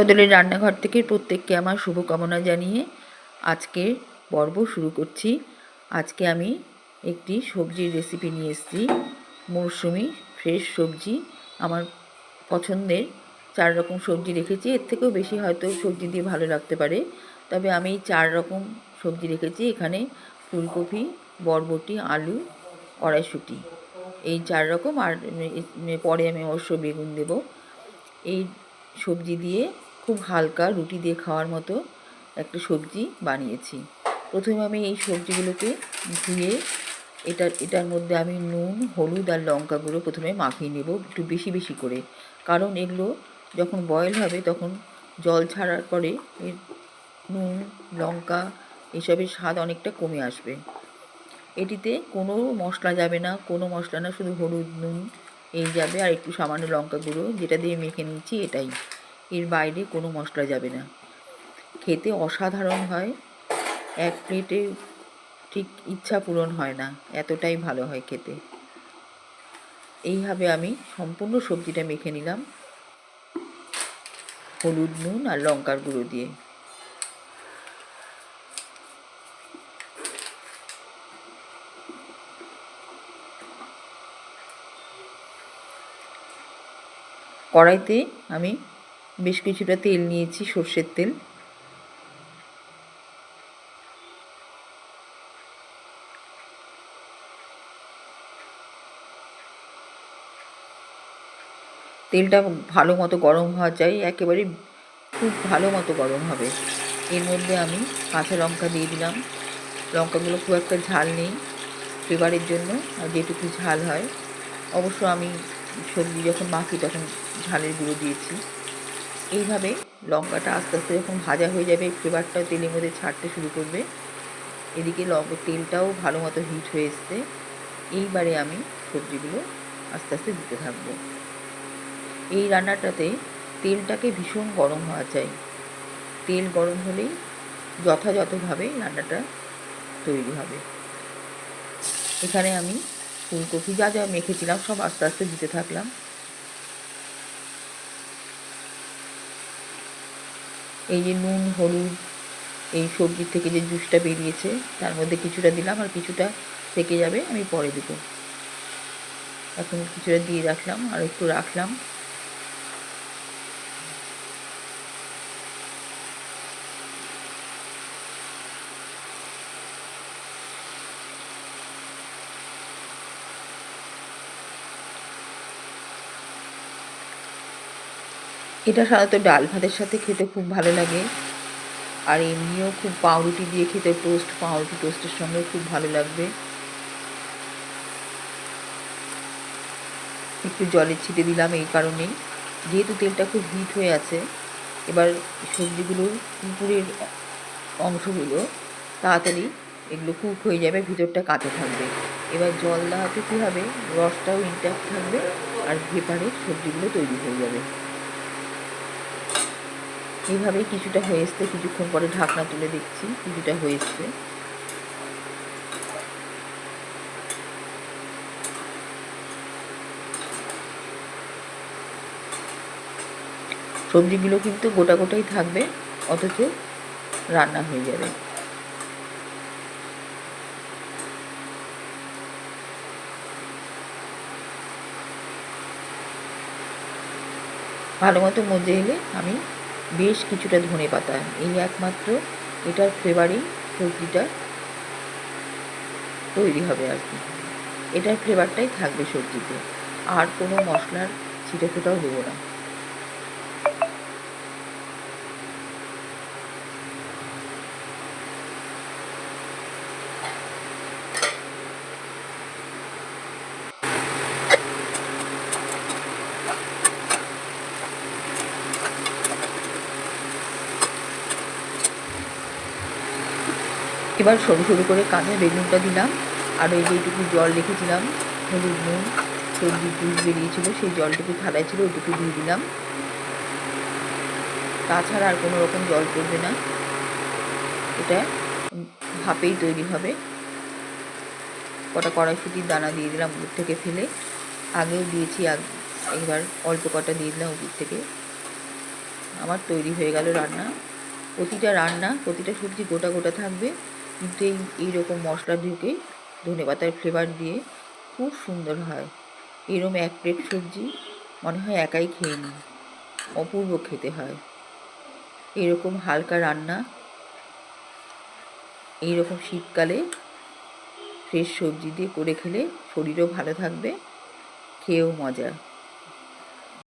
বদলের রান্নাঘর থেকে প্রত্যেককে আমার শুভকামনা জানিয়ে আজকে পর্ব শুরু করছি। আজকে আমি একটি সবজির রেসিপি নিয়ে এসেছি। মরশুমি ফ্রেশ সবজি। আমার পছন্দের চার রকম সবজি রেখেছি। এর থেকেও বেশি হয়তো সবজি দিয়ে ভালো লাগতে পারে। তবে আমি চার রকম সবজি রেখেছি। এখানে ফুলকপি, বরবটি, আলু, কড়াইশুঁটি। এই চার রকম আর পরে আমি অবশ্য বেগুন দেব। এই সবজি দিয়ে খুব হালকা রুটি দিয়ে খাওয়ার মতো একটা সবজি বানিয়েছি। প্রথমে আমি এই সবজিগুলোকে ধুয়ে এটা, এটার মধ্যে আমি নুন, হলুদ আর লঙ্কা গুঁড়ো প্রথমে মাখিয়ে নেব একটু বেশি বেশি করে। কারণ এগুলো যখন বয়েল হবে তখন জল ছাড়ার পরে এর নুন, লঙ্কা এসবের স্বাদ অনেকটা কমে আসবে। এটিতে কোনো মশলা যাবে না, কোনো মশলা না, শুধু হলুদ, নুন এই যাবে আর একটু সামান্য লঙ্কা গুঁড়ো যেটা দিয়ে মেখে নিচ্ছি এটাই। এর বাইরে কোনো মশলা যাবে না। খেতে অসাধারণ হয়, এক প্লেটে ঠিক ইচ্ছা পূরণ হয় না, এতটাই ভালো হয় খেতে। এইভাবে আমি সম্পূর্ণ সবজিটা মেখে নিলাম। হলুদ নুন আর লঙ্কার গুঁড়ো দিয়ে। কড়াইতে আমি বেশ কিছুটা তেল নিয়েছি, সর্ষের তেল। তেলটা ভালো মতো গরম হওয়া চাই, একেবারে খুব ভালো মতো গরম হবে। এর মধ্যে আমি কাঁচা লঙ্কা দিয়ে দিলাম। লঙ্কাগুলো খুব একটা ঝাল নেই ফ্লেভারের জন্য, আর যেটুকু ঝাল হয়। অবশ্য আমি সবজি যখন মাখি তখন ঝালের গুঁড়ো দিয়েছি। এইভাবে লঙ্কাটা আস্তে আস্তে যখন ভাজা হয়ে যাবে ফ্লেভারটাও তেলের মধ্যে ছাড়তে শুরু করবে। এদিকে লঙ্কা তেলটাও ভালো মতো হিট হয়ে এসছে। এইবারে আমি সবজিগুলো আস্তে আস্তে দিতে থাকব। এই রান্নাটাতে তেলটাকে ভীষণ গরম হওয়া চাই। তেল গরম হলেই যথাযথভাবে রান্নাটা তৈরি হবে। এখানে আমি ফুলকপি যা যা মেখেছিলাম সব আস্তে আস্তে দিতে থাকলাম। এই যে নুন, হলুদ, এই সবজির থেকে যে জুসটা বেরিয়েছে, তার মধ্যে কিছুটা দিলাম আর কিছুটা থেকে যাবে, আমি পরে দেবো। এখন কিছুটা দিয়ে রাখলাম আর একটু রাখলাম। এটা সাধারণত ডাল ভাতের সাথে খেতে খুব ভালো লাগে। আর এমনিও খুব পাউরুটি দিয়ে খেতে টোস্ট পাউরুটি টোস্টের সঙ্গে খুব ভালো লাগবে। একটু জলের ছিটে দিলাম এই কারণেই। যেহেতু তেলটা খুব হিট হয়ে আছে, এবার সবজিগুলোর উপরের অংশগুলো তাড়াতাড়ি এগুলো কুক হয়ে যাবে, ভিতরটা কাঁচা থাকবে। এবার জল দেওয়াতে কী হবে? রসটাও ইনট্যাক্ট থাকবে, আর ভেপারে সবজিগুলো তৈরি হয়ে যাবে। এইভাবে কিছুটা হয়ে এসছে কিছুক্ষণ পরে ঢাকনা তুলে দেখছি, কিছুটা হয়ে এসছে সবজিগুলো কিন্তু গোটা গোটাই থাকবে, অথচ রান্না হয়ে যাবে। ভালো মতো মজে এলে আমি বেশ কিছুটা ধনে পাতা। এই একমাত্র এটার ফ্লেভারেই সবজিটা তৈরি হবে আর কি। এটার ফ্লেভারটাই থাকবে সবজিতে। আর কোনো মশলার ছিটে ফোটাও দেবো না। এবার সরু সরু করে কাঁচা বেগুনটা দিলাম। আর ওই যেটুকু জল রেখেছিলাম, হলুদ নুন সবজি জুস বেরিয়েছিল, সেই জলটুকু থালায় ছিল ওইটুকু দিয়ে দিলাম। তাছাড়া আর কোনো রকম জল পড়বে না। এটা ভাপেই তৈরি হবে। কটা কড়াইশুটির দানা দিয়ে দিলাম উপর থেকে ফেলে। আগেও দিয়েছি একবার অল্প কটা দিয়ে দিলাম উপর থেকে। আমার তৈরি হয়ে গেল রান্না। প্রতিটা রান্না, প্রতিটা সবজি গোটা গোটা থাকবে। কিন্তু এই এইরকম মশলা ঢুকে ধনে পাতার ফ্লেভার দিয়ে খুব সুন্দর হয়। এরম এক প্লেট সবজি মনে হয় একাই খেয়ে নিই। অপূর্ব খেতে হয়। এরকম হালকা রান্না এইরকম শীতকালে ফ্রেশ সবজি দিয়ে করে খেলে শরীরও ভালো থাকবে, খেয়েও মজা।